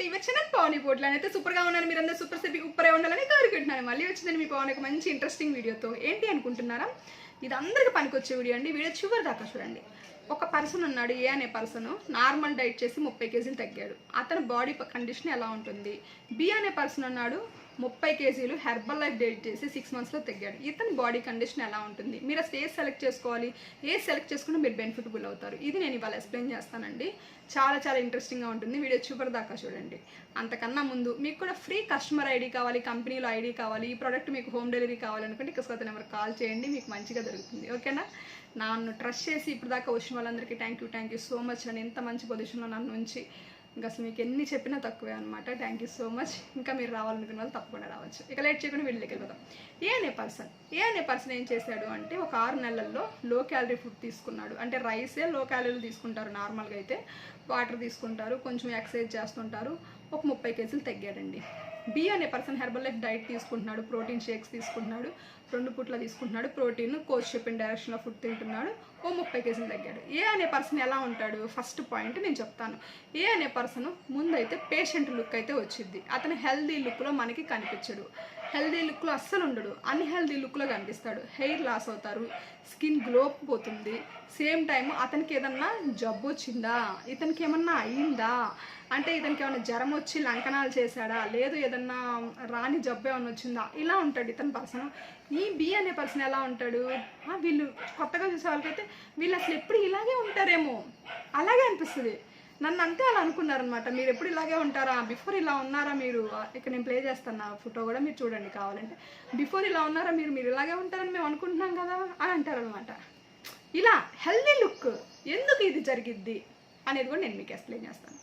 To ఇవి పవన్ పవని అయితే సూపర్గా ఉన్నాను. మీరు అందరూ సూపర్ సెపి ఉప్పరే ఉండాలని కోరుకుంటున్నాను. మళ్ళీ వచ్చిందని మీ పవన్ ఒక మంచి ఇంట్రెస్టింగ్ వీడియోతో. ఏంటి అనుకుంటున్నారా? ఇది అందరికీ పనికొచ్చే వీడియో అండి. వీడియో చివరి దాకా చూడండి. ఒక పర్సన్ ఉన్నాడు ఏ అనే పర్సన్ నార్మల్ డైట్ చేసి ముప్పై కేజీలు తగ్గాడు. అతని బాడీ కండిషన్ ఎలా ఉంటుంది? బి అనే పర్సన్ ఉన్నాడు ముప్పై కేజీలు హెర్బల్ లైఫ్ డైట్ చేసి సిక్స్ మంత్స్లో తగ్గాడు. ఇతని బాడీ కండిషన్ ఎలా ఉంటుంది? మీరు అసలు ఏ సెలెక్ట్ చేసుకోవాలి. ఏ సెలెక్ట్ చేసుకుంటే మీరు బెనిఫిటబుల్ అవుతారు. ఇది నేను ఇవాళ ఎక్స్ప్లెయిన్ చేస్తానండి. చాలా చాలా ఇంట్రెస్టింగ్గా ఉంటుంది. వీడియో చివరి దాకా చూడండి. అంతకన్నా ముందు మీకు కూడా ఫ్రీ కస్టమర్ ఐడి కావాలి కంపెనీలో ఐడి కావాలి ఈ ప్రోడక్ట్ మీకు హోమ్ డెలివరీ కావాలనుకుంటే ఇక నెంబర్ కాల్ చేయండి. మీకు మంచిగా దొరుకుతుంది. ఓకేనా నన్ను ట్రస్ట్ చేసి ఇప్పుడు దాకా వచ్చిన వాళ్ళందరికీ thank you thank you so much అని ఎంత మంచి పొజిషన్లో నన్ను ఉంచి ఇంకా అసలు మీకు ఎన్ని చెప్పినా తక్కువే అనమాట థ్యాంక్ యూ సో మచ్ ఇంకా మీరు రావాలనుకున్న వాళ్ళు తప్పకుండా రావచ్చు. ఇక లేట్ చేయకుండా వీళ్ళకి వెళ్ళిపోతాం ఏ అనే పర్సన్ ఏ అనే పర్సన్ ఏం చేశాడు అంటే ఒక ఆరు నెలల్లో లో క్యాలరీ ఫుడ్ తీసుకున్నాడు. అంటే రైసే లో క్యాలరీలు తీసుకుంటారు నార్మల్గా అయితే. వాటర్ తీసుకుంటారు కొంచెం ఎక్సర్సైజ్ చేస్తుంటారు. ఒక ముప్పై కేజీలు తగ్గాడండి. బి అనే పర్సన్ హెర్బల్ లైఫ్ డైట్ తీసుకుంటున్నాడు ప్రోటీన్ షేక్స్ తీసుకుంటున్నాడు రెండు పూట్ల తీసుకుంటున్నాడు ప్రోటీన్ కోచ్ చెప్పిన డైరెక్షన్లో ఫుడ్ తింటున్నాడు. ఓ ముప్పై కేజీలు తగ్గాడు. ఏ అనే పర్సన్ ఎలా ఉంటాడు? ఫస్ట్ పాయింట్ నేను చెప్తాను. ఏ అనే పర్సన్ ముందైతే పేషెంట్ లుక్ అయితే వచ్చింది అతను హెల్దీ లుక్లో మనకి కనిపించడు. హెల్దీ లుక్లో అస్సలు ఉండడు. అన్హెల్దీ లుక్లో కనిపిస్తాడు. హెయిర్ లాస్ అవుతారు. స్కిన్ గ్లో పోతుంది. సేమ్ టైం అతనికి ఏదన్నా జబ్బు వచ్చిందా? ఇతనికి ఏమన్నా అయిందా? అంటే ఇతనికి ఏమైనా జ్వరం వచ్చి లంకనాలు చేశాడా? లేదు ఏదన్నా రాని జబ్బు ఏమైనా వచ్చిందా? ఇలా ఉంటాడు ఇతని పర్సన్ ఈ బి అనే పర్సన్ ఎలా ఉంటాడు? వీళ్ళు కొత్తగా చూసే వాళ్ళకైతే వీళ్ళు అసలు ఎప్పుడు ఇలాగే ఉంటారేమో. అలాగే అనిపిస్తుంది. నన్ను అంతే అలా అనుకున్నారనమాట మీరు ఎప్పుడు ఇలాగే ఉంటారా? బిఫోర్ ఇలా ఉన్నారా మీరు? ఇక్కడ నేను ప్లే చేస్తాను. నా ఫోటో కూడా మీరు చూడండి కావాలంటే. బిఫోర్ ఇలా ఉన్నారా మీరు? మీరు ఇలాగే ఉంటారని మేము అనుకుంటున్నాం కదా అని అంటారనమాట ఇలా హెల్దీ లుక్. ఎందుకు ఇది జరిగిద్ది? అనేది కూడా నేను మీకు ఎక్స్ప్లెయిన్ చేస్తాను.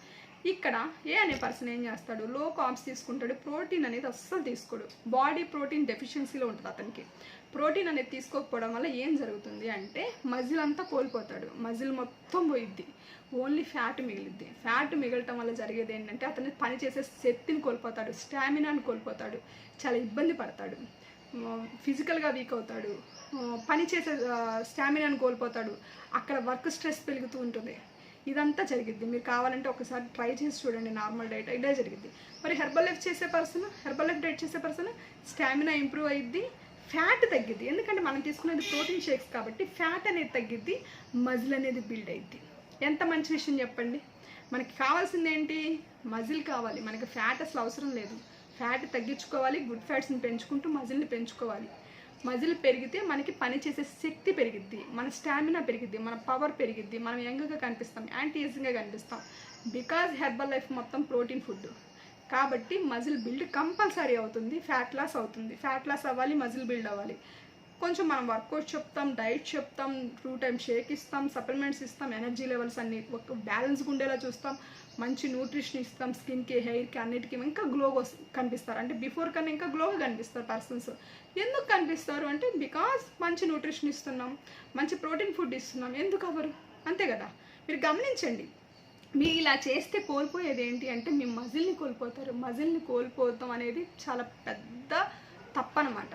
ఇక్కడ ఏ అనే పర్సన్ ఏం చేస్తాడు? లో కాప్స్ తీసుకుంటాడు. ప్రోటీన్ అనేది అస్సలు తీసుకోడు. బాడీ ప్రోటీన్ డెఫిషియన్సీలో ఉంటుంది అతనికి. ప్రోటీన్ అనేది తీసుకోకపోవడం వల్ల ఏం జరుగుతుంది అంటే మజిల్ అంతా కోల్పోతాడు. మజిల్ మొత్తం పోయిద్ది. ఓన్లీ ఫ్యాట్ మిగిలిద్ది. ఫ్యాట్ మిగలటం వల్ల జరిగేది ఏంటంటే అతను పని చేసే శక్తిని కోల్పోతాడు. స్టామినాను కోల్పోతాడు. చాలా ఇబ్బంది పడతాడు. ఫిజికల్గా వీక్ అవుతాడు. పని చేసే స్టామినాని కోల్పోతాడు. అక్కడ వర్క్ స్ట్రెస్ పెరుగుతూ ఉంటుంది. ఇదంతా జరిగిద్ది. మీరు కావాలంటే ఒకసారి ట్రై చేసి చూడండి నార్మల్ డైట్. ఇదే జరిగిద్ది. మరి హెర్బల్ లైఫ్ చేసే పర్సన్ హెర్బల్ లైఫ్ డైట్ చేసే పర్సన్ స్టామినా ఇంప్రూవ్ అయ్యిద్ది ఫ్యాట్ తగ్గిద్ది. ఎందుకంటే మనం తీసుకునేది ప్రోటీన్ షేక్స్ కాబట్టి ఫ్యాట్ అనేది తగ్గిద్ది మజిల్ అనేది బిల్డ్ అయ్యిద్ది ఎంత మంచి విషయం చెప్పండి. మనకి కావాల్సింది ఏంటి? మజిల్ కావాలి. మనకి ఫ్యాట్ అసలు అవసరం లేదు. ఫ్యాట్ తగ్గించుకోవాలి గుడ్ ఫ్యాట్స్ని పెంచుకుంటూ మజిల్ని పెంచుకోవాలి. మజిల్ పెరిగితే మనకి పని చేసే శక్తి పెరిగిద్ది మన స్టామినా పెరిగిద్ది మన పవర్ పెరిగిద్ది మనం యంగ్గా కనిపిస్తాం యాంటీ ఏజింగ్గా కనిపిస్తాం. బికాజ్ హెర్బల్ లైఫ్ మొత్తం ప్రోటీన్ ఫుడ్ కాబట్టి మజిల్ బిల్డ్ కంపల్సరీ అవుతుంది ఫ్యాట్ లాస్ అవుతుంది. ఫ్యాట్ లాస్ అవ్వాలి మజిల్ బిల్డ్ అవ్వాలి. కొంచెం మనం వర్కౌట్ చెప్తాం డైట్ చెప్తాం టూ టైం షేక్ ఇస్తాం సప్లిమెంట్స్ ఇస్తాం ఎనర్జీ లెవెల్స్ అన్ని ఒక బ్యాలెన్స్గా ఉండేలా చూస్తాం మంచి న్యూట్రిషన్ ఇస్తాం స్కిన్కి హెయిర్కి అన్నిటికీ ఇంకా గ్లో కనిపిస్తారు. అంటే బిఫోర్ కన్నా ఇంకా గ్లోగా కనిపిస్తారు పర్సన్స్ ఎందుకు కనిపిస్తారు అంటే బికాస్ మంచి న్యూట్రిషన్ ఇస్తున్నాం మంచి ప్రోటీన్ ఫుడ్ ఇస్తున్నాం. ఎందుకు అవరు అంతే కదా? మీరు గమనించండి. మీరు ఇలా చేస్తే కోల్పోయేది ఏంటి అంటే మీ మజిల్ని కోల్పోతారు. మజిల్ని కోల్పోతాం అనేది చాలా పెద్ద తప్పనమాట.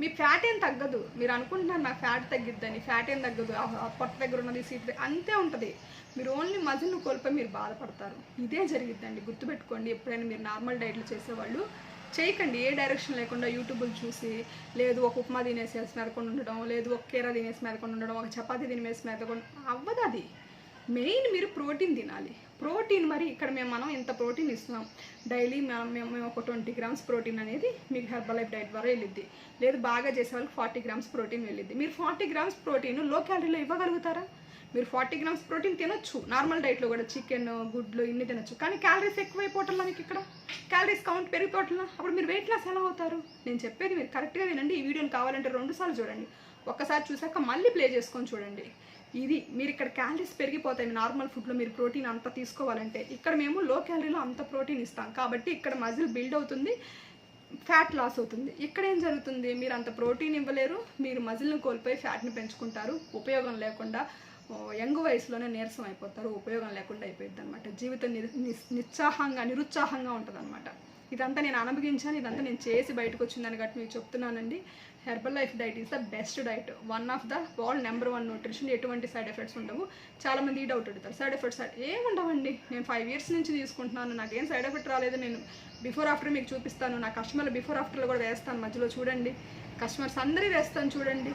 మీ ఫ్యాట్ ఏం తగ్గదు. మీరు అనుకుంటున్నారు నాకు ఫ్యాట్ తగ్గిద్దని ఫ్యాట్ ఏం తగ్గదు. పొట్ట దగ్గర ఉన్నది సీట్ దగ్గర అంతే ఉంటుంది. మీరు ఓన్లీ మజిల్ను కోల్పోయి మీరు బాధపడతారు. ఇదే జరిగిద్దండి. గుర్తుపెట్టుకోండి ఎప్పుడైనా మీరు నార్మల్ డైట్లు చేసేవాళ్ళు చేయకండి. ఏ డైరెక్షన్ లేకుండా యూట్యూబ్లు చూసి లేదు ఒక ఉప్మా తినేసి మెదకుండా ఉండడం లేదు ఒక కీర తినేసి మెదకుండా ఉండడం ఒక చపాతీ తినేసి మెదకుండా అవ్వదు అది. మెయిన్ మీరు ప్రోటీన్ తినాలి. ప్రోటీన్ మరి ఇక్కడ మేము మనం ఇంత ప్రోటీన్ ఇస్తున్నాం. డైలీ మేము మేము ఒక ట్వంటీ గ్రామ్స్ ప్రోటీన్ అనేది మీకు హెర్బల్ లైఫ్ డైట్ ద్వారా వెళ్ళిద్ది. లేదు బాగా చేసే వాళ్ళకి ఫార్టీ గ్రామ్స్ ప్రోటీన్ వెళ్ళిద్ది. మీరు ఫార్టీ గ్రామ్స్ ప్రోటీన్లో క్యాలరీలో ఇవ్వగలుగుతారా? మీరు ఫార్టీ గ్రామ్స్ ప్రోటీన్ తినొచ్చు. నార్మల్ డైట్లో కూడా చికెన్ గుడ్లు ఇన్ని తినొచ్చు. కానీ క్యాలరీస్ ఎక్కువైపోవటంలా మీకు ఇక్కడ. క్యాలరీస్ కౌంట్ పెరిగిపోవటంలా. అప్పుడు మీరు వెయిట్ లాస్ ఎలా అవుతారు? నేను చెప్పేది మీరు కరెక్ట్గా వినండి. ఈ వీడియోని కావాలంటే రెండు సార్లు చూడండి. ఒక్కసారి చూసాక మళ్ళీ ప్లే చేసుకొని చూడండి. ఇది మీరు ఇక్కడ క్యాలరీస్ పెరిగిపోతాయి. నార్మల్ ఫుడ్లో మీరు ప్రోటీన్ అంత తీసుకోవాలంటే ఇక్కడ మేము లో క్యాలరీలో అంత ప్రోటీన్ ఇస్తాం. కాబట్టి ఇక్కడ మజిల్ బిల్డ్ అవుతుంది ఫ్యాట్ లాస్ అవుతుంది. ఇక్కడ ఏం జరుగుతుంది? మీరు అంత ప్రోటీన్ ఇవ్వలేరు. మీరు మజిల్ని కోల్పోయి ఫ్యాట్ని పెంచుకుంటారు. ఉపయోగం లేకుండా యంగ్ వయసులోనే నీరసం అయిపోతారు. ఉపయోగం లేకుండా అయిపోయింది అనమాట జీవితం నిరు- నిస్- నిరుత్సాహంగా నిరుత్సాహంగా ఉంటుంది ఇదంతా నేను అనుభవించాను ఇదంతా నేను చేసి బయటకు వచ్చిందని గట్టి మీకు చెప్తున్నానండి. Herbalife diet is the best diet one of the world number one nutrition ఎటువంటి సైడ్ ఎఫెక్ట్స్ ఉండవు. చాలా మంది ఈ డౌట్ అడుగుతారు సైడ్ ఎఫెక్ట్స్ ఏం ఉండవండి నేను ఫైవ్ ఇయర్స్ నుంచి తీసుకుంటున్నాను. నాకేం సైడ్ ఎఫెక్ట్ రాలేదు. నేను బిఫోర్ ఆఫ్టర్ మీకు చూపిస్తాను. నా కస్టమర్లు బిఫోర్ ఆఫ్టర్లో కూడా వేస్తాను మధ్యలో చూడండి. కస్టమర్స్ అందరి వేస్తాను చూడండి.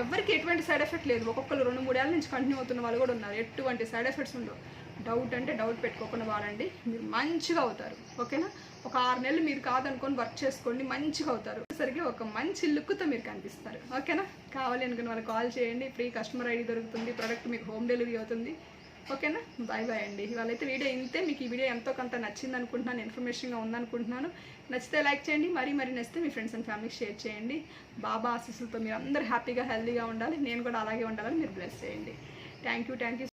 ఎవరికి ఎటువంటి సైడ్ ఎఫెక్ట్ లేదు. ఒక్కొక్కరు రెండు మూడేళ్ళ నుంచి కంటిన్యూ అవుతున్న వాళ్ళు కూడా ఉన్నారు. ఎటువంటి సైడ్ ఎఫెక్ట్స్ ఉండవు. డౌట్ అంటే డౌట్ పెట్టుకోకుండా వాడండి. మీరు మంచిగా అవుతారు. ఓకేనా? ఒక ఆరు నెలలు మీరు కాదనుకొని వర్క్ చేసుకోండి మంచిగా అవుతారు. సరిగ్గా ఒక మంచి లుక్తో మీరు కనిపిస్తారు. ఓకేనా? కావాలి అనుకుని వాళ్ళు కాల్ చేయండి. ఫ్రీ కస్టమర్ ఐడి దొరుకుతుంది. ప్రోడక్ట్ మీకు హోమ్ డెలివరీ అవుతుంది. ఓకేనా? బాయ్ బాయ్ అండి. ఇవాళైతే వీడియో ఇంతే. మీకు ఈ వీడియో ఎంతో కొంత నచ్చింది అనుకుంటున్నాను. ఇన్ఫర్మేషన్గా ఉందనుకుంటున్నాను. నచ్చితే లైక్ చేయండి. మరీ మరీ నచ్చితే మీ ఫ్రెండ్స్ అండ్ ఫ్యామిలీకి షేర్ చేయండి. బాబా ఆశీస్సులతో మీరు అందరూ హ్యాపీగా హెల్తీగా ఉండాలి. నేను కూడా అలాగే ఉండాలని మీరు బ్లెస్ చేయండి. Thank you thank you